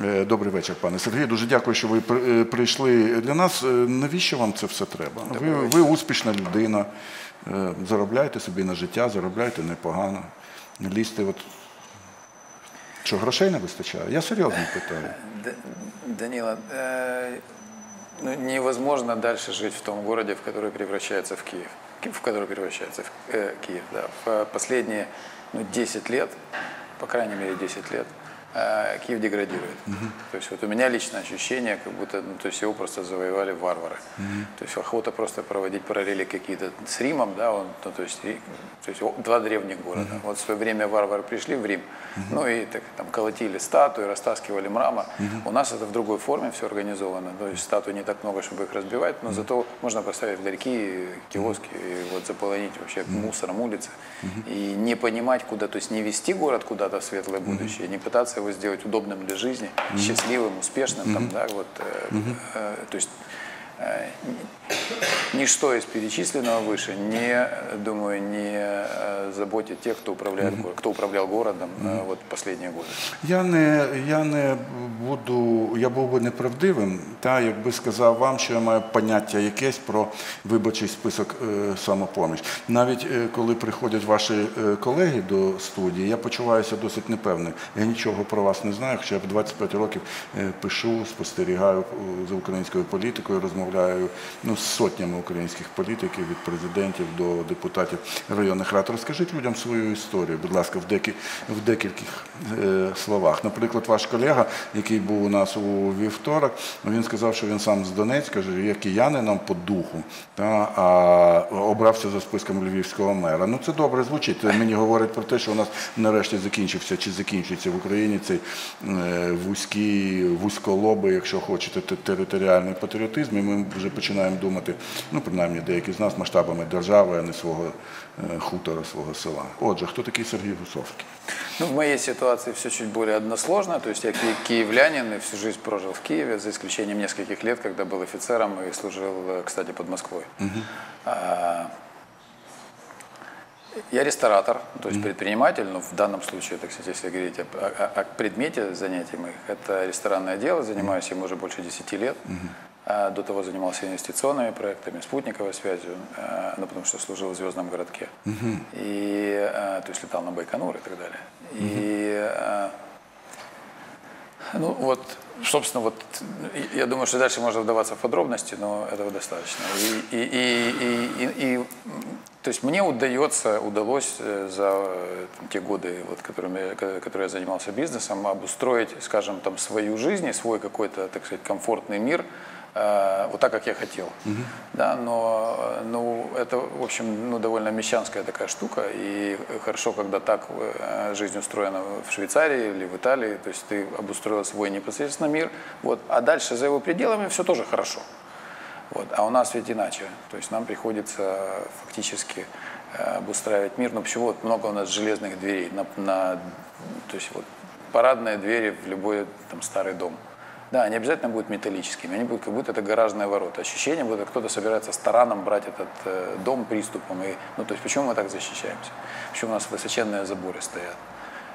Е, Добрий вечір, пане Сергію. Дуже дякую, що ви при- е, прийшли для нас. Е, Навіщо вам це все треба? Ви, ви успішна людина, е, заробляєте собі на життя, заробляєте непогано. Не лізьте, от що грошей не вистачає? Я серйозно питаю. Д- Данила, э, ну, невозможно дальше жить в том городе, в который превращается в Киев. Ки- В который превращается в э, Киев, да. В э, последние ну, 10 лет, по крайней мере 10 лет, э, Киев деградирует. То есть вот у меня личное ощущение, как будто ну, то есть его просто завоевали варвары. То есть охота просто проводить параллели какие-то с Римом, да, он, ну, то, есть, то есть два древних города. Вот в свое время варвары пришли в Рим, ну и так, там колотили статуи, растаскивали мрамор. У нас это в другой форме все организовано. То есть статуй не так много, чтобы их разбивать, но зато можно поставить ларьки, киоски и вот заполонить вообще мусором улицы. И не понимать, куда, то есть не вести город куда-то в светлое будущее, не пытаться его сделать удобным для жизни, счастливым, успешным, там, да, вот, э, э, то есть э, ничто из перечисленного выше не, думаю, не э, заботит тех, кто управляет, горо- кто управлял городом э, вот последние годы. Я не, я не буду, я був би неправдивим, та якби сказав вам, що я маю поняття якесь про виборчий список е, самопоміч. Навіть е, коли приходять ваші е, колеги до студії, я почуваюся досить непевним. Я нічого про вас не знаю, хоча я в 25 років е, пишу, спостерігаю е, за українською політикою, розмовляю ну, з сотнями українських політиків, від президентів до депутатів районних рад. Розкажіть людям свою історію, будь ласка, в, декі, в декількох е, словах. Наприклад, ваш колега, який був у нас у вівторок, він сказав, що він сам з Донецька, є киянином по духу, та, а обрався за списком львівського мера. Ну це добре звучить. Мені говорить про те, що у нас нарешті закінчився чи закінчується в Україні цей е, вузький, вузьколобий, якщо хочете, територіальний патріотизм. І ми вже починаємо думати, ну принаймні деякі з нас масштабами держави, а не свого е, хутора, свого села. Отже, хто такий Сергій Гусовський? Ну, в моей ситуации все чуть более односложно. То есть я ки- киевлянин и всю жизнь прожил в Киеве, за исключением нескольких лет, когда был офицером и служил, э, кстати, под Москвой. А, Я ресторатор, то есть предприниматель, но в данном случае, так сказать, если говорить о, о- о предмете занятий моих, это ресторанное дело, занимаюсь им уже больше 10 лет. А До того занимался инвестиционными проектами, спутниковой связью, а, ну, потому что служил в Звездном городке. И, а, то есть летал на Байконур и так далее. И а, ну вот, собственно, вот и- я думаю, что дальше можно вдаваться в подробности, но этого достаточно. И, и, и, и, и- и, то есть мне удается, удалось э, за э, там, те годы, вот, которыми, которые я занимался бизнесом, обустроить, скажем, там свою жизнь и свой какой-то, так сказать, комфортный мир э, вот так, как я хотел. Да, но э, ну, это, в общем, ну, довольно мещанская такая штука, и хорошо, когда так э, жизнь устроена в Швейцарии или в Италии, то есть ты обустроил свой непосредственно мир, вот, а дальше за его пределами все тоже хорошо. Вот. А у нас ведь иначе. То есть нам приходится фактически обустраивать мир. Ну почему вот много у нас железных дверей? На, на- то есть вот парадные двери в любой там, старый дом. Да, они обязательно будут металлическими, они будут как будто это гаражные ворота. Ощущение будет, кто-то собирается с тараном брать этот э, дом приступом. И, ну, то есть почему мы так защищаемся? Почему у нас высоченные заборы стоят?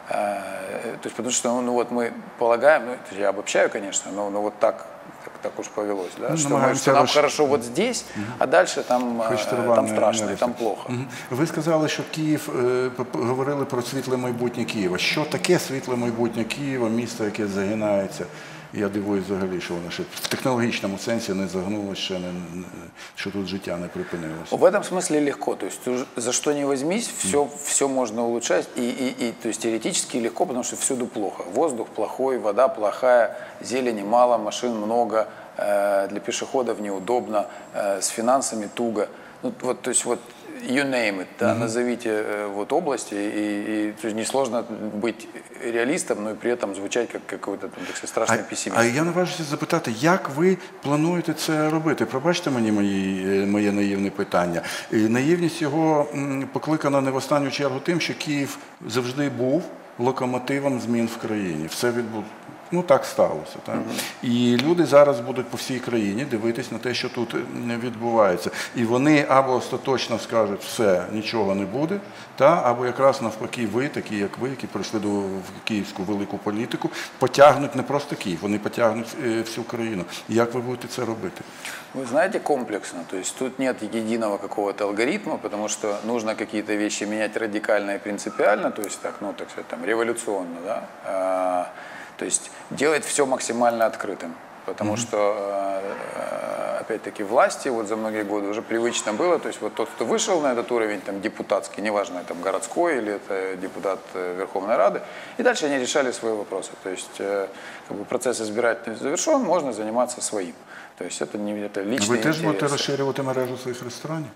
Э, То есть, потому что, ну, ну, вот мы полагаем, ну, это я обобщаю, конечно, но, но вот так, так, так уж повелось, да, Ну, что, мы, намагаемся что нам роз- хорошо вот здесь, а дальше там, э, Хочете там рваної страшно и енергії. там плохо. Мгм. Ви сказали, що Київ е, п- п- говорили про світле майбутнє Києва. Що таке світле майбутнє Києва, місто, яке загинається? Я дивуюсь взагалі, що воно ще в технологічному сенсі не загнулося, ще не, не- що тут життя не припинилося. В этом смысле легко. То есть уж за что не возьмись, все, все можно улучшать. И, и, и, то есть теоретически легко, потому что всюду плохо. Воздух плохой, вода плохая, зелени мало, машин много, э, для пешеходов неудобно, э, с финансами туго. Ну, вот, то есть вот you name it, да, назовите э, вот области, и, и то есть несложно быть реалистом, но и при этом звучать как какой-то там, так сказать, страшный А, пессимист. а я наважуся запитати, як ви плануєте це робити? Пробачте мені мої, е, моє наївне питання. І наївність його м, покликана не в останню чергу тим, що Київ завжди був локомотивом змін в країні. Все відбу... Ну так сталося. Так? І люди зараз будуть по всій країні дивитись на те, що тут е, відбувається. І вони або остаточно скажуть, все, нічого не буде, та, або якраз навпаки, ви, такі як ви, які прийшли до в київську велику політику, потягнуть не просто Київ, вони потягнуть е, всю країну. Як ви будете це робити? Вы знаете, комплексно. То есть тут нет единого какого-то алгоритма, потому что нужно какие-то вещи менять радикально и принципиально, то есть так, ну, так сказать, там, революционно, да. То есть делать все максимально открытым. Потому что, э, опять-таки, власти вот за многие годы уже привычно было, то есть вот тот, кто вышел на этот уровень, там, депутатский, неважно, там, городской или это депутат э, Верховной Рады, и дальше они решали свои вопросы. То есть, э, как бы процесс избирательный завершен, можно заниматься своим. То есть это не это личные Ви теж будете интересы. розширювати мережу своїх ресторанів?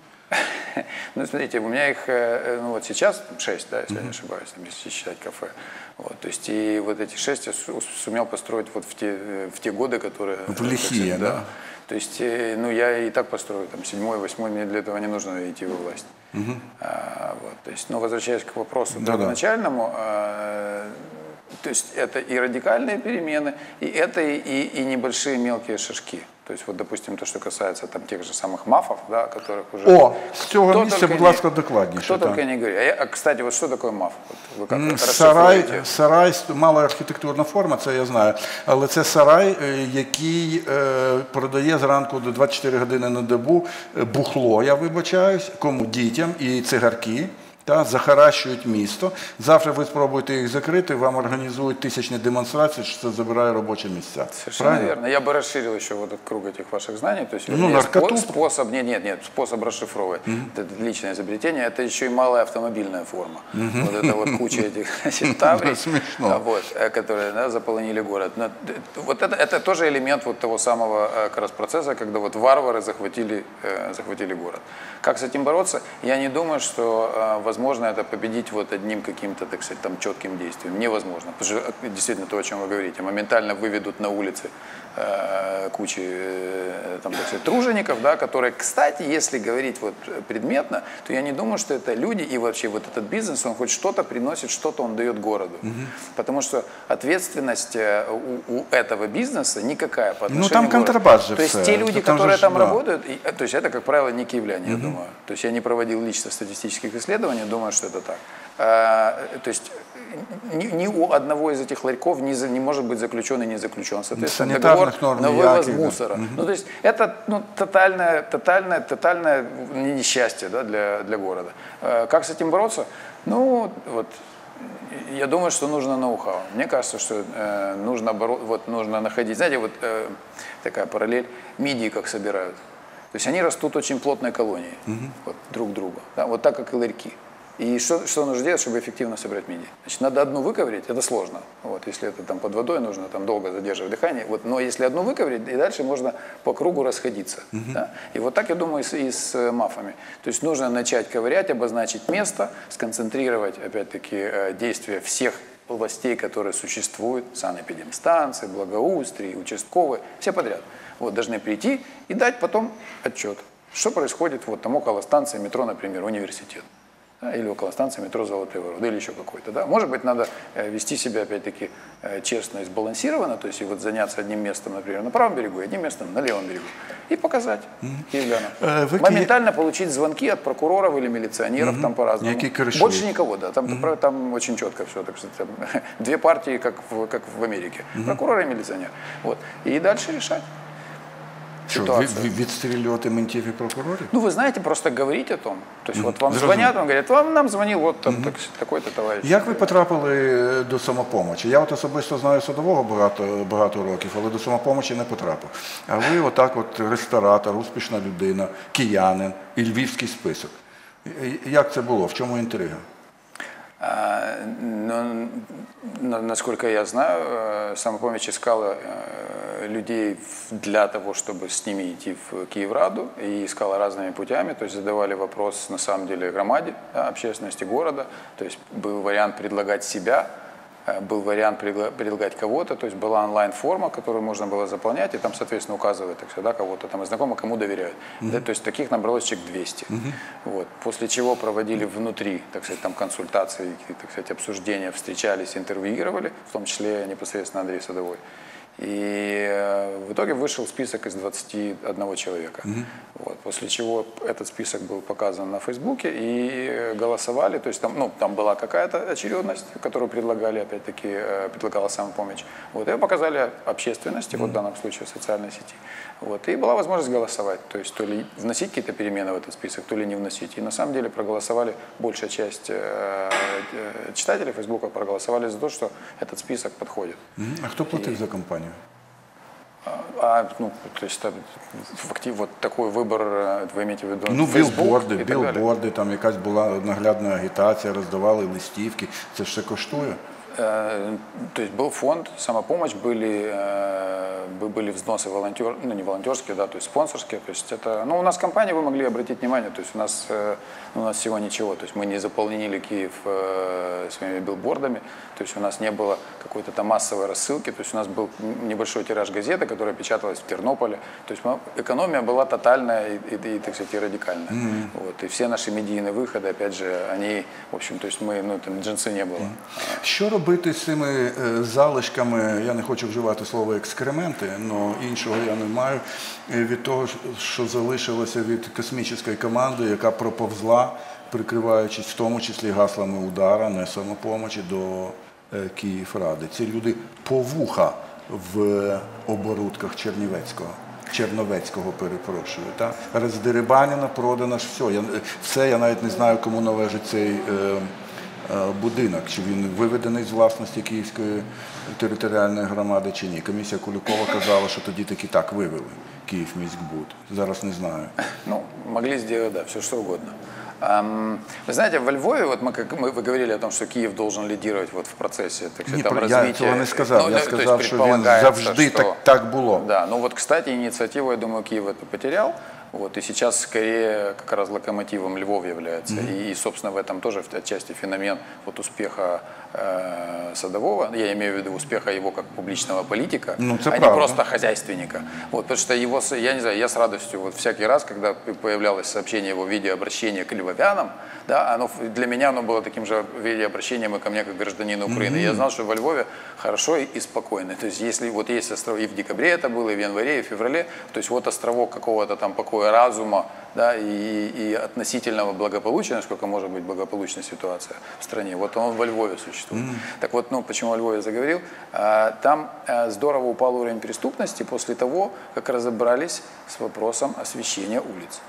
Ну, смотрите, у меня их, э, ну вот сейчас 6, да, если я не ошибаюсь, там, если считать кафе. Вот, то есть и вот эти 6 я су- сумел построить вот в те, э, в те годы, которые... В э, лихие, сказать, да? То есть, э, ну, я и так построю, там, седьмой, восьмой, мне для этого не нужно идти во власть. А, вот, то есть, но возвращаясь к вопросу Да-да. первоначальному, а, то есть это и радикальные перемены, и это и, и небольшие мелкие шажки. То есть вот, допустим, то, что касается там тех же самых мафов, да, которых уже... О, з цього Кто місця, только будь не- ласка, докладніше. Кто так. только не говорит. А, я- а, кстати, вот что такое маф? Вот вы как М, это Сарай, расшифруете? сарай мала архітектурна форма, це я знаю. Але це сарай, е, який е, продає зранку до 24 години на добу е, бухло, я вибачаюсь, кому дітям і цигарки. Та захаращують місто. Завтра ви спробуєте їх закрити, вам організують тисячні демонстрації, що це забирає робочі місця. Совершенно верно. Я бы расширил еще вот этот круг этих ваших знаний. То есть, Ну, вернее, наркоту. спо- способ, нет, нет, нет, способ расшифровывать. Это личное изобретение, это еще и малая автомобильная форма. Вот это вот куча этих значит, таврий, Смешно. а, вот, э, которые да, заполонили город. Но, т- вот это, это тоже элемент вот того самого э, как раз процесса, когда вот варвары захватили, э, захватили город. Как с этим бороться? Я не думаю, что э, возможно это победить вот одним каким-то, так сказать, там четким действием. Невозможно. Потому что э, действительно то, о чем вы говорите, моментально выведут на улицы э, кучи э, там, так сказать, тружеников, да, которые, кстати, если говорить вот предметно, то я не думаю, что это люди и вообще вот этот бизнес, он хоть что-то приносит, что-то он дает городу. Потому что ответственность э, у, у этого бизнеса никакая по отношению Ну, там контрабас же То есть те люди, Там же которые ж, там да. работают, и, э, то есть это, как правило, не киевляне, я думаю. То есть я не проводил лично статистических исследований, думаю, что это так. А, то есть ни, ни у одного из этих ларьков не, за- не может быть заключен и не заключен. Соответственно, договор норм на вывоз да. мусора. Ну, то есть это ну, тотальное, тотальное, тотальное несчастье да, для, для города. Э, Как с этим бороться? Ну, вот я думаю, что нужно ноу-хау. Мне кажется, что э, нужно, боро- вот, нужно находить, знаете, вот э, такая параллель, мидии как собирают. То есть они растут очень плотной колонией, вот, друг друга, да, вот так, как и ларьки. И что, что нужно делать, чтобы эффективно собрать мидии? Значит, надо одну выковырять, это сложно. Вот, если это там под водой нужно там долго задерживать дыхание. Вот, но если одну выковырять, и дальше можно по кругу расходиться. Да? И вот так, я думаю, и с, и с э, мафами. То есть нужно начать ковырять, обозначить место, сконцентрировать, опять-таки, э, действия всех властей, которые существуют, санэпидемстанции, благоустрий, участковые, все подряд. Вот, должны прийти и дать потом отчет, что происходит вот там около станции метро, например, университет. Да, или около станции метро «Золотые ворота», или еще какой-то. Да? Может быть, надо э, вести себя, опять-таки, э, честно и сбалансированно, то есть и вот заняться одним местом, например, на правом берегу, и одним местом на левом берегу, и показать киевлянам. Э, вы Моментально получить звонки от прокуроров или милиционеров, там по-разному. Больше никого, да, там, про- там очень четко все, так что там две партии, как в, как в Америке, прокурор и милиционер. Вот. И дальше решать. Від- від- відстрілювати ментів і прокурорів? Ну, вы знаете, просто говорить о том. То есть вот вам звонят, вам говорят, вам нам звонил вот там так- такой-то товарищ. Як ви потрапили до самопомочі? Я от особисто знаю садового багато, багато років, але до самопомочі не потрапив. А ви отак от ресторатор, успішна людина, киянин і львівський список. Як це було? В чому інтрига? А, но, на- насколько я знаю, э, самопомощь искала э, людей для того, чтобы с ними идти в Киевраду, и искала разными путями, то есть задавали вопрос, на самом деле, громаде, да, общественности города, то есть был вариант предлагать себя был вариант предлагать кого-то, то есть была онлайн-форма, которую можно было заполнять, и там, соответственно, указывают так всегда кого-то там из знакомых, кому доверяют. Да, то есть таких набралось человек 200. Вот. После чего проводили внутри, так сказать, там консультации, так сказать, обсуждения, встречались, интервьюировали, в том числе непосредственно Андрей Садовой. И э, в итоге вышел список из 21 человека. Вот, после чего этот список был показан на Фейсбуке и э, голосовали. То есть там, ну, там была какая-то очередность, которую предлагали, опять-таки, э, предлагала самопомощь. Вот, ее показали общественности, вот в данном случае в социальной сети. Вот, и была возможность голосовать. То есть то ли вносить какие-то перемены в этот список, то ли не вносить. И на самом деле проголосовали, большая часть э, читателей Фейсбука проголосовали за то, что этот список подходит. Мгм. А хто платив за кампанію? А, ну, то есть это, факти- вот такой выбор, э, вы имеете в виду Ну, Facebook білборди, и так далее? білборди, там якась була наглядна агітація, роздавали листівки. Це ж все коштує. Э, То есть был фонд «Самопомощь», были, э, бы- были взносы волонтер, ну не волонтерские, да, то есть спонсорские. То есть это, ну у нас компания, вы могли обратить внимание, то есть у нас, э, у нас всего ничего, то есть мы не заполнили Киев своими билбордами, то есть у нас не было какой-то там массовой рассылки, то есть у нас был небольшой тираж газеты, которая печаталась в Тернополе, то есть экономия была тотальная и, и- и, так сказать, и радикальная. Вот, и все наши медийные выходы, опять же, они, в общем, то есть мы, ну там джинсы не было. Що робити з цими е, залишками, я не хочу вживати слово екскременти, але іншого я не маю, е, від того, що залишилося від космічної команди, яка проповзла, прикриваючись в тому числі гаслами удара, не самопомочі до е, Київради. Ці люди повуха в оборудках Чернівецького. Черновецького перепрошую. Та? Роздерибанено, продано ж все. Я, все, я навіть не знаю, кому належить цей е, е, будинок, чи він виведений з власності Київської територіальної громади чи ні. Комісія Кулікова казала, що тоді таки так вивели Київміськбуд. Зараз не знаю. Ну, могли сделать, да, все что угодно. Ам, Вы знаете, во Львове, вот мы, как мы, вы говорили о том, что Киев должен лидировать вот в процессе так сказать, Ні, там, про- я развития. цього не сказав. Ну, я то есть сказав, що він предполагается, завжди что- так, так було. Да, ну вот, кстати, инициативу, я думаю, Киев это потерял. Вот, и сейчас скорее как раз локомотивом Львов является. И, и, собственно, в этом тоже отчасти феномен вот успеха Садового. Я имею в виду успеха его как публичного политика, Ну, а не правда. просто хозяйственника. Вот, потому что его, я не знаю, я с радостью, вот всякий раз, когда появлялось сообщение его видеообращения к львовянам, да, оно, для меня оно было таким же видеообращением и ко мне как гражданину Украины. Я знал, что во Львове хорошо и, и спокойно. То есть если вот есть остров, и в декабре это было, и в январе, и в феврале, то есть вот островок какого-то там покоя разума, да, и, и относительного благополучия, насколько может быть благополучная ситуация в стране, вот он во Львове существует. Так вот, ну, почему о Львове заговорил, А, там а, здорово упал уровень преступности после того, как разобрались с вопросом освещения улиц.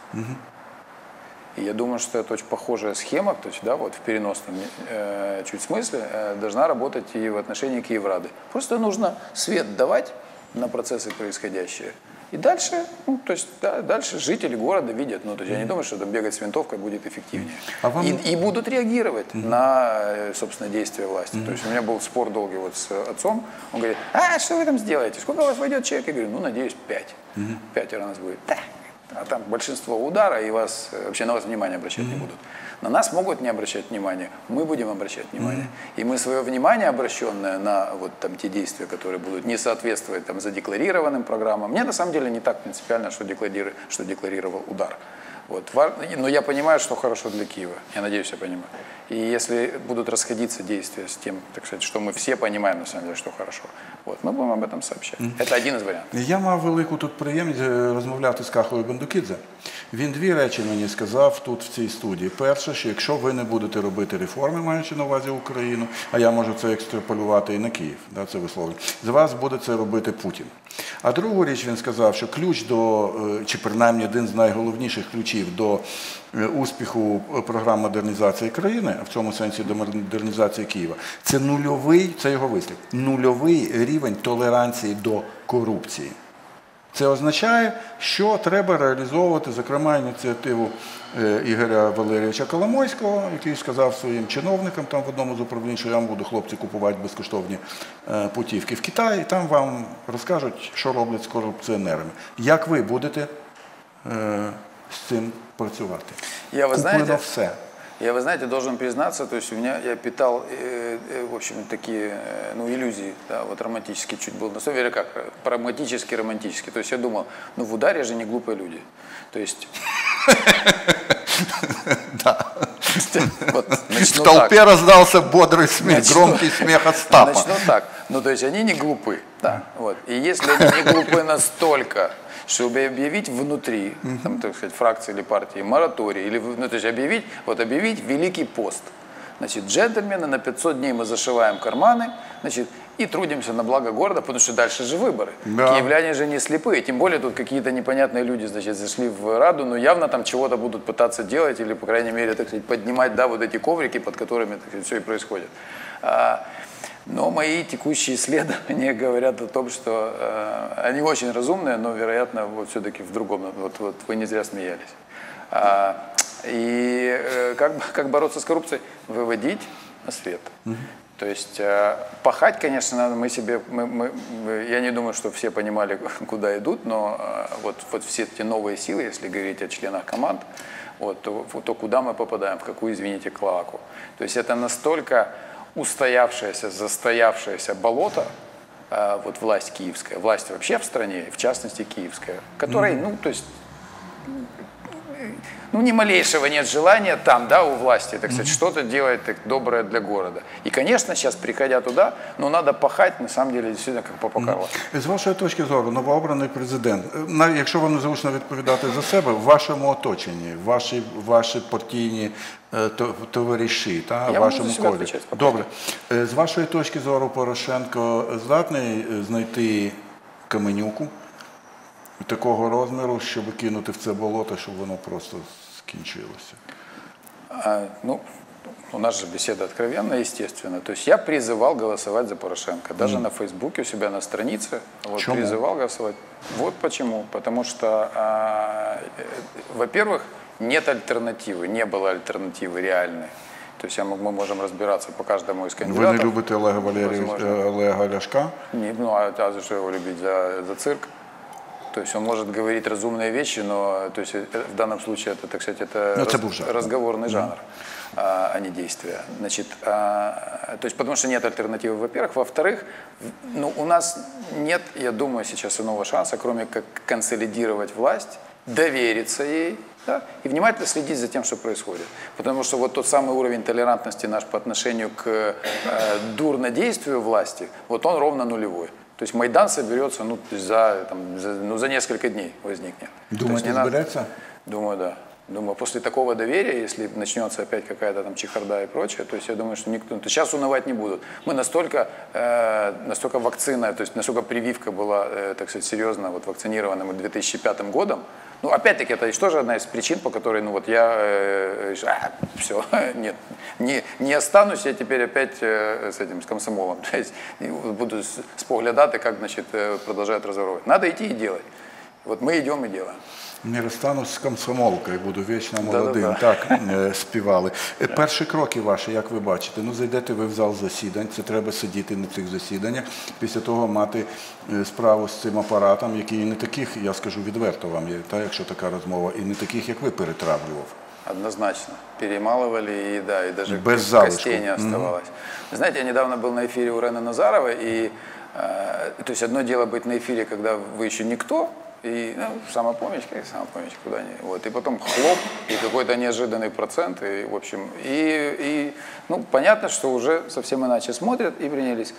И я думаю, что это очень похожая схема, то есть, да, вот в переносном э, чуть смысле э, должна работать и в отношении Киеврады. Просто нужно свет давать на процессы происходящие. И дальше, ну, то есть, да, дальше жители города видят, ну, то есть я не думаю, что там бегать с винтовкой будет эффективнее. А вам- и, и будут реагировать на, э, собственно, действия власти. То есть у меня был спор долгий вот с отцом. Он говорит, а что вы там сделаете? Сколько у вас войдет человек? Я говорю, ну, надеюсь, пять. Пятеро нас будет. Да. А там большинство удара, и вас э, вообще на вас внимание обращать не будут. На нас могут не обращать внимания, мы будем обращать внимание. И мы свое внимание, обращенное на вот там те действия, которые будут не соответствовать там задекларированным программам, мне на самом деле не так принципиально, что, декларирует, что декларировал удар. Вот. ва- Но я понимаю, что хорошо для Киева. Я надеюсь, я понимаю. И если будут расходиться действия с тем, так сказать, что мы все понимаем, на самом деле, что хорошо, вот, мы будем об этом сообщать. Это один из вариантов. Я мав велику тут приємність е, розмовляти з Кахою Бендукідзе. Він дві речі мені сказав тут в цій студії. Перше, що якщо ви не будете робити реформи, маючи на увазі Україну, а я можу це екстраполювати і на Київ, да, це висловлює, з вас буде це робити Путін. А другу річ він сказав, що ключ до, е, чи принаймні один з найголовніших ключів до е, успіху е, програм модернізації країни, в цьому сенсі до модернізації Києва, це нульовий, це його вислів, нульовий рівень толеранції до корупції. Це означає, що треба реалізовувати, зокрема, ініціативу е, Ігоря Валерійовича Коломойського, який сказав своїм чиновникам там в одному з управлінь, що я вам буду хлопці купувати безкоштовні путівки в Китай, і там вам розкажуть, що роблять з корупціонерами. Як ви будете з цим працювати? Я, ви Куплено знаєте, все. Я, вы знаете, должен признаться, то есть у меня, я питал, э, э, в общем, такие, э, ну, иллюзии, да, вот романтические чуть был, на самом деле как, прагматически, романтически. То есть я думал, ну, в ударе же не глупые люди. То есть... Да. Вот, В толпе так. раздался бодрый смех, Начну- громкий смех Остапа. Начну так. Ну, то есть они не глупы. Да. Вот. И если они не глупы настолько, чтобы объявить внутри, там, так сказать, фракции или партии мораторий, или, ну, то есть объявить, вот объявить Великий пост. Значит, джентльмены, на 500 дней мы зашиваем карманы, значит, и трудимся на благо города, потому что дальше же выборы. Да. Киевляне же не слепые, тем более тут какие-то непонятные люди, значит, зашли в Раду, но явно там чего-то будут пытаться делать или, по крайней мере, так сказать, поднимать, да, вот эти коврики, под которыми, так сказать, все и происходит. Но мои текущие исследования говорят о том, что э, они очень разумные, но, вероятно, вот все-таки в другом, вот, вот вы не зря смеялись. А, и э, как, как бороться с коррупцией? Выводить на свет. То есть э, пахать, конечно, надо. Мы себе, мы- мы- я не думаю, что все понимали, куда идут, но э, вот, вот все эти новые силы, если говорить о членах команд, вот, то, то куда мы попадаем, в какую, извините, клаку. То есть это настолько устоявшееся, застоявшееся болото, э, вот власть киевская, власть вообще в стране, в частности киевская, которой, ну, то есть ну, ни малейшего нет желания там, да, у власти, так сказать, что-то делать так, доброе для города. И, конечно, сейчас, приходя туда, ну, надо пахать, на самом деле, действительно, как папа Карло. З вашої точки зору, новообраний президент, е, навіть якщо вам незручно відповідати за себе, в вашому оточенні, ваші, ваші партійні е, товариші, та, Я вашому колі. Добре. Е, З вашої точки зору, Порошенко здатний знайти каменюку такого розміру, щоб кинути в це болото, щоб воно просто скінчилося. А, ну, у нас же беседа откровенная, естественно. То есть я призывал голосовать за Порошенко. Даже на Фейсбуке у себя на странице вот, Чему? призывал голосовать. Вот почему. Потому что, а, э, во-первых, нет альтернативы, не было альтернативы реальной. То есть я мы можем разбираться по каждому из кандидатов. не любите Олега Возможно. Олега Ляшка? Не, ну а, а за что его любить? За, за цирк? То есть он может говорить разумные вещи, но то есть, э, в данном случае это, так сказать, это это раз- жанр. разговорный жанр, а, а не действие. Значит, а, то есть потому что нет альтернативы, во-первых. Во-вторых, ну, у нас нет, я думаю, сейчас иного шанса, кроме как консолидировать власть, довериться ей, да, и внимательно следить за тем, что происходит. Потому что вот тот самый уровень толерантности наш по отношению к э, дурнодействию власти, вот он ровно нулевой. То есть Майдан соберется ну, за, там, за, ну, за несколько дней возникнет. Думаете, не надо- Думаю, да. Думаю, после такого доверия, если начнется опять какая-то там чехарда и прочее, то есть я думаю, что никто... То сейчас унывать не будут. Мы настолько, э, настолько вакцина, то есть настолько прививка была, э, так сказать, серьезно вот вакцинированным 2005 годом, ну, опять-таки, это тоже одна из причин, по которой, ну, вот я, э, все, нет, не, не останусь я теперь опять э, с этим, с комсомолом. То есть буду с- споглядати, как, значит, э, продолжают разворовывать. Надо идти и делать. Вот мы идем и делаем. Не розстанусь з комсомолкою, буду вічно Да-да-да. молодим. Так е, співали. Е, Перші кроки ваші, як ви бачите, ну зайдете ви в зал засідань, це треба сидіти на цих засіданнях. Після того мати е, справу з цим апаратом, який не таких, я скажу відверто вам, є, та, якщо така розмова, і не таких, як ви перетравлював. Однозначно. Перемалывали, и да, и даже Без ко- залишку. костей не оставалось. Знаете, я недавно был на эфире у Рены Назарова, и э, то есть одно дело быть на эфире, когда вы еще никто, и ну, самопомощь, как самопомощь, куда ни. Вот, и потом хлоп, и какой-то неожиданный процент, и, в общем, и, и, ну, понятно, что уже совсем иначе смотрят и принялись.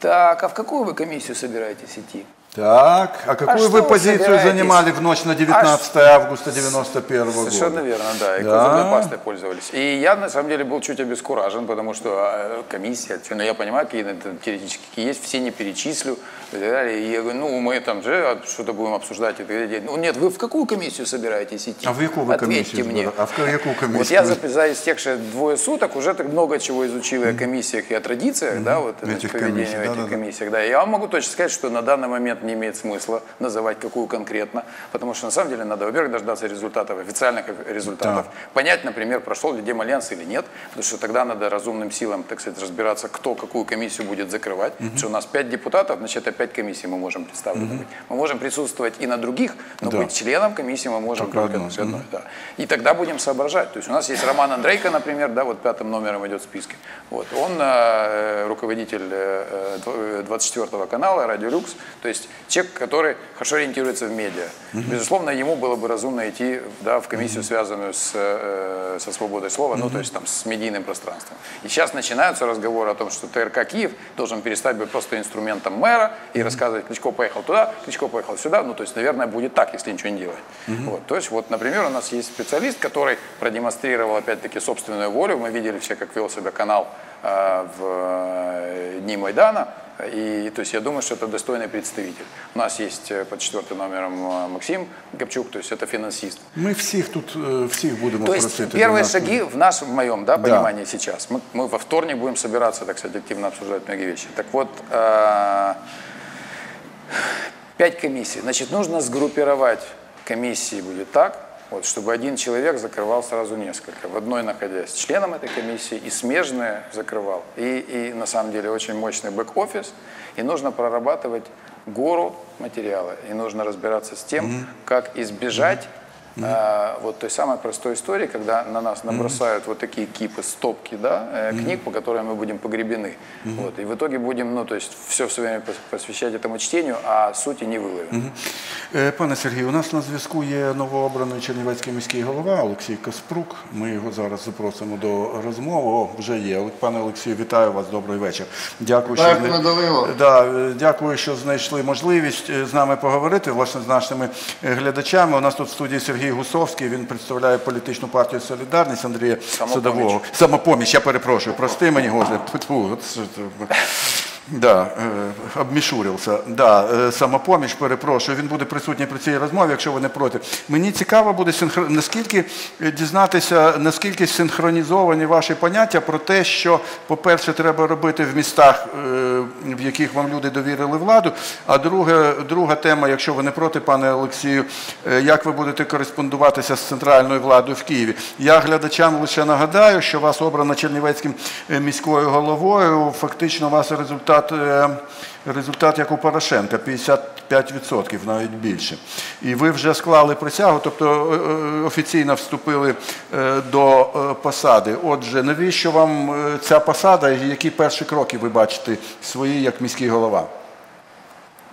Так, а в какую вы комиссию собираетесь идти? Так, а какую что вы вы позицию собираетесь? занимали в ночь на 19 августа 91 года? Совершенно верно, да. И Да. козырной пастой пользовались. И я, на самом деле, был чуть обескуражен, потому что э, комиссия, всё, ну, я понимаю, какие это теоретически какие есть, все не перечислю и так далее. И я говорю, ну, мы там же а, что-то будем обсуждать. И так далее. Ну, нет, вы в какую комиссию собираетесь идти? А в яку ви Ответьте комісію мне. збирали? А в яку комісію? Вот я за, за истекшие двое суток уже так много чего изучил и о комиссиях, и о традициях, да, вот В этих поведения комиссиях, в этих да-да-да. комиссиях. Да. Я вам могу точно сказать, что на данный момент не имеет смысла называть какую конкретно, потому что на самом деле надо, во-первых, дождаться результатов, официальных результатов, понять, например, прошел ли демальянс или нет, потому что тогда надо разумным силам, так сказать, разбираться, кто какую комиссию будет закрывать, потому что у нас пять депутатов, значит, опять комиссий мы можем представлены быть. Мы можем присутствовать и на других, но Да. быть членом комиссии мы можем Только только, одной. одной, да. И тогда будем соображать. То есть у нас есть Роман Андрейко, например, да, вот пятым номером идет в списке. Вот. Он э, руководитель э, э, 24 канала «Радио Люкс», то есть человек, который хорошо ориентируется в медиа. Безусловно, ему было бы разумно идти да, в комиссию, связанную с, э, со свободой слова, ну, то есть там с медийным пространством. И сейчас начинаются разговоры о том, что ТРК Киев должен перестать быть просто инструментом мэра и рассказывать, Кличко поехал туда, Кличко поехал сюда. Ну, то есть, наверное, будет так, если ничего не делать. Вот. То есть, вот, например, у нас есть специалист, который продемонстрировал, опять-таки, собственную волю. Мы видели все, как вел себя канал э, в э, Дни Майдана. И, то есть, я думаю, что это достойный представитель. У нас есть э, под четвертым номером э, Максим Гапчук, то есть это финансист. Ми всіх тут е, всіх будемо То есть первые нас. шаги в нашем, в моем да, понимании сейчас. Мы, мы во вторник будем собираться, так сказать, активно обсуждать многие вещи. Так вот, э, пять комиссий. Значит, нужно сгруппировать комиссии будет так, вот, чтобы один человек закрывал сразу несколько, в одной находясь членом этой комиссии и смежные закрывал. И, и на самом деле очень мощный бэк-офис, и нужно прорабатывать гору материала, и нужно разбираться с тем, как избежать а, вот той самой простой истории, когда на нас набросают вот такие кипы, стопки, да, э, книг, по которым мы будем погребены. Вот, и в итоге будем, ну, то есть все все время пос- посвящать этому чтению, а сути не выловим. Е, Пане Сергію, у нас на зв'язку є новообраний Чернівецький міський голова Олексій Каспрук. Ми його зараз запросимо до розмови. О, вже є. Олег- Пане Олексію, вітаю вас. Добрий вечір. Дякую, Так, зна- пане Данило. Да, е, дякую, що знайшли можливість е, з нами поговорити, власне, з нашими е, глядачами. У нас тут в студії Сергій Гусовський. Він представляє політичну партію Солідарність Андрія. Садового. Самопоміч, я перепрошую. Прости мені, Господи. Да, е, обмішурився. Да, е, самопоміч, перепрошую. Він буде присутній при цій розмові, якщо ви не проти. Мені цікаво буде наскільки е, дізнатися, наскільки синхронізовані ваші поняття про те, що, по-перше, треба робити в містах, в яких вам люди довірили владу. А друге, друга тема, якщо ви не проти, пане Олексію, як ви будете кореспондуватися з центральною владою в Києві. Я глядачам лише нагадаю, що вас обрано Чернівецьким міською головою. Фактично, у вас результат, е, результат як у Порошенка 55%, навіть більше. І ви вже склали присягу, тобто е, е, офіційно вступили до посади. Отже, навіщо вам ця посада і які перші кроки ви бачите свої як міський голова?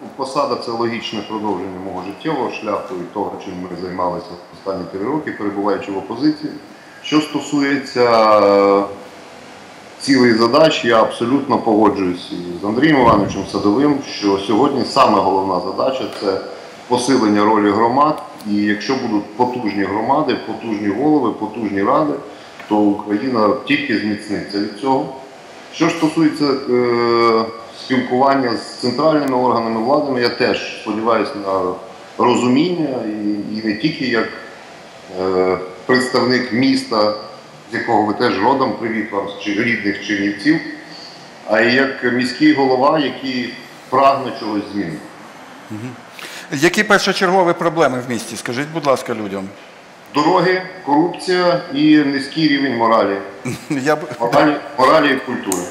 Ну, Посада це логічне продовження мого життєвого шляху і того, чим ми займалися останні три роки, перебуваючи в опозиції. Що стосується цілей задач, я абсолютно погоджуюсь з Андрієм Івановичем Садовим, що сьогодні саме головна задача це посилення ролі громад. І якщо будуть потужні громади, потужні голови, потужні ради, то Україна тільки зміцниться від цього. Що ж стосується е, спілкування з центральними органами влади, я теж сподіваюся на розуміння і, і не тільки як е, представник міста, з якого ви теж родом, привіт вам з рідних Чернівців, а й як міський голова, який прагне чогось змінити. Які першочергові проблеми в місті? Скажіть, будь ласка, людям. Дороги, корупція і низький рівень моралі. Я б... Моралі, моралі і культури.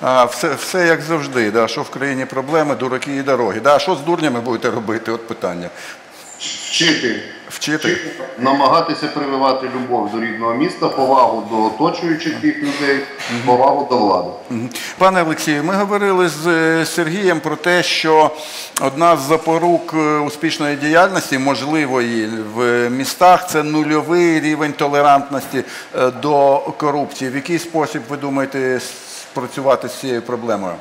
А, все, все як завжди, да, що в країні проблеми, дураки і дороги. Да, а що з дурнями будете робити? От питання. Вчити Вчити? намагатися прививати любов до рідного міста, повагу до оточуючих їх людей, повагу до влади. Пане Олексію, ми говорили з е, Сергієм про те, що одна з запорук е, успішної діяльності, можливої в містах, це нульовий рівень толерантності е, до корупції. В який спосіб ви думаєте спрацювати з цією проблемою?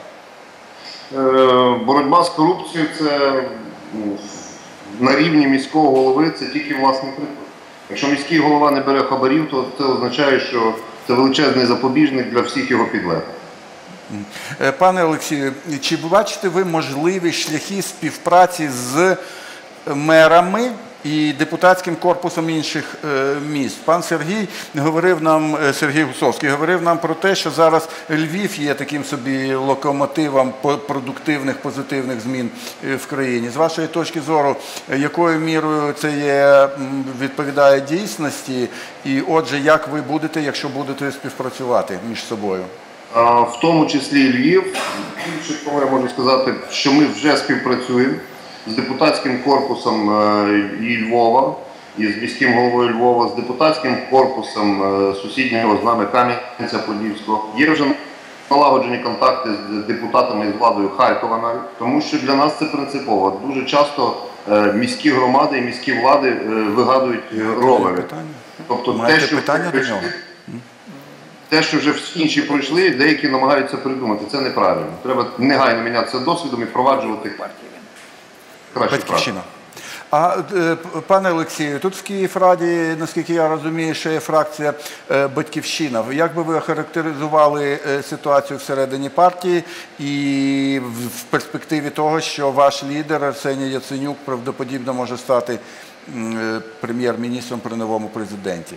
Боротьба з корупцією це ну, на рівні міського голови це тільки власний приклад. Якщо міський голова не бере хабарів, то це означає, що це величезний запобіжник для всіх його підлеглих. Е, Пане Олексію, чи бачите ви можливі шляхи співпраці з мерами і депутатським корпусом інших е, міст. Пан Сергій говорив нам, е, Сергій Гусовський говорив нам про те, що зараз Львів є таким собі локомотивом продуктивних позитивних змін е, в країні. З вашої точки зору, якою мірою це є відповідає дійсності, і отже, як ви будете, якщо будете співпрацювати між собою? В тому числі Львів. Більше можу сказати, що ми вже співпрацюємо з депутатським корпусом е, і Львова, і з міським головою Львова, з депутатським корпусом е, сусіднього з нами Кам'янця-Подільського. Є вже налагоджені контакти з депутатами і з владою Харкова навіть, тому що для нас це принципово. Дуже часто е, міські громади і міські влади вигадують ровери. Тобто те, що питання до нього? те, що вже всі інші пройшли, деякі намагаються придумати. Це неправильно. Треба негайно мінятися досвідом і впроваджувати кращу Батьківщина. А е, пане Олексію, тут в Київраді, наскільки я розумію, ще є фракція е, Батьківщина. Як би ви охарактеризували е, ситуацію всередині партії і в перспективі того, що ваш лідер Арсеній Яценюк правдоподібно може стати прем'єр-міністром при новому президенті?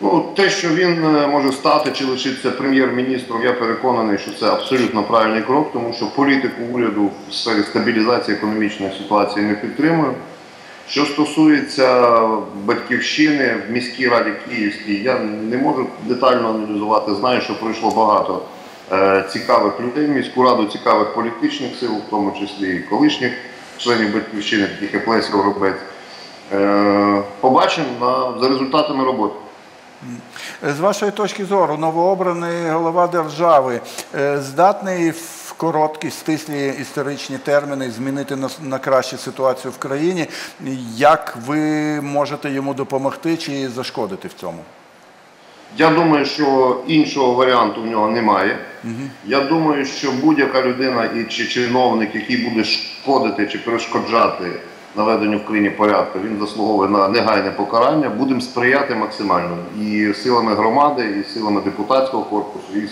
Ну, те, що він е, може стати чи лишитися прем'єр-міністром, я переконаний, що це абсолютно правильний крок, тому що політику уряду в сфері стабілізації економічної ситуації ми підтримуємо. Що стосується батьківщини в міській раді Київській, я не можу детально аналізувати. Знаю, що пройшло багато е, цікавих людей в міську раду, цікавих політичних сил, в тому числі і колишніх членів батьківщини, таких як Леся Горобець. Е, побачимо за результатами роботи. З вашої точки зору, новообраний голова держави е, здатний в короткі, стислі історичні терміни змінити на, на краще ситуацію в країні. Як ви можете йому допомогти чи зашкодити в цьому? Я думаю, що іншого варіанту в нього немає. Я думаю, що будь-яка людина і чи чиновник, який буде шкодити чи перешкоджати наведенню в країні порядку, він заслуговує на негайне покарання. Будемо сприяти максимально і силами громади, і силами депутатського корпусу, і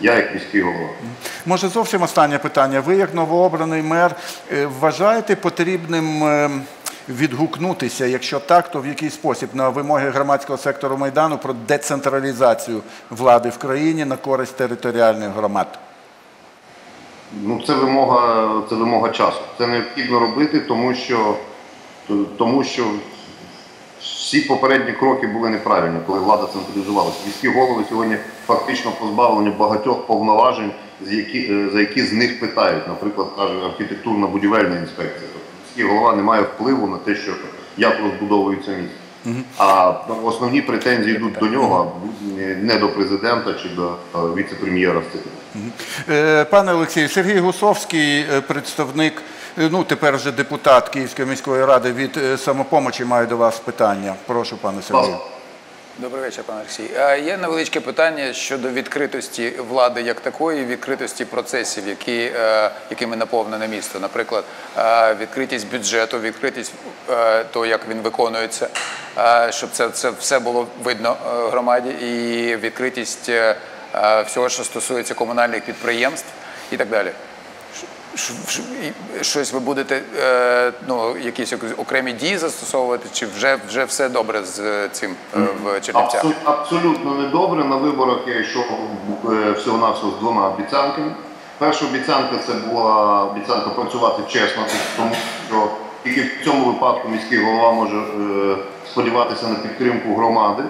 я як міський голова. Може, зовсім останнє питання. Ви, як новообраний мер, е, вважаєте потрібним е, відгукнутися, якщо так, то в який спосіб на вимоги громадського сектору Майдану про децентралізацію влади в країні на користь територіальних громад? Ну, це вимога, це вимога часу. Це необхідно робити, тому що, тому що всі попередні кроки були неправильні, коли влада централізувалася. Міські голови сьогодні фактично позбавлені багатьох повноважень, з які, е, за які з них питають. Наприклад, каже архітектурно-будівельна інспекція. Тобто міський голова не має впливу на те, що як розбудовується місто. А основні претензії йдуть до нього, не до президента чи до віце-прем'єра з цих. Е, Пане Олексію, Сергій Гусовський, е, представник, е, ну тепер вже депутат Київської міської ради від самопомочі, має до вас питання. Прошу, пане Сергію. Добрий вечір, пане Олексій. Є невеличке питання щодо відкритості влади як такої, відкритості процесів, які, якими наповнене місто. Наприклад, відкритість бюджету, відкритість того, як він виконується, щоб це, це все було видно громаді, і відкритість всього, що стосується комунальних підприємств і так далі. Щось ви будете, е, ну, якісь окремі дії застосовувати, чи вже, вже все добре з е, цим е, в Чернівцях? Абсо- абсолютно недобре. На виборах я йшов е, всього-навсього з двома обіцянками. Перша обіцянка це була обіцянка працювати чесно, тому що тільки в цьому випадку міський голова може сподіватися на підтримку громади.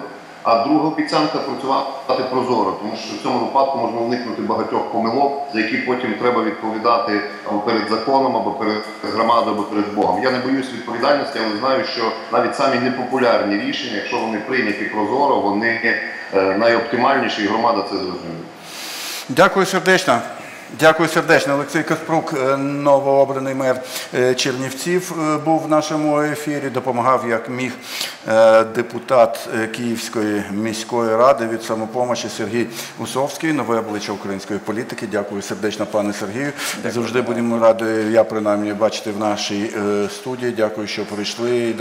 А друга обіцянка працювати прозоро, тому що в цьому випадку можна уникнути багатьох помилок, за які потім треба відповідати або перед законом, або перед громадою, або перед Богом. Я не боюсь відповідальності, але знаю, що навіть самі непопулярні рішення, якщо вони прийняті прозоро, вони е, найоптимальніші, і громада це зрозуміє. Дякую сердечно. Дякую сердечно. Олексій Каспрук, е, новообраний мер е, Чернівців, е, був в нашому ефірі. Допомагав як міг депутат Київської міської ради від самопомочі Сергій Усовський, нове обличчя української політики. Дякую сердечно, пане Сергію. Завжди будемо раді, я принаймні бачити в нашій студії. Дякую, що прийшли.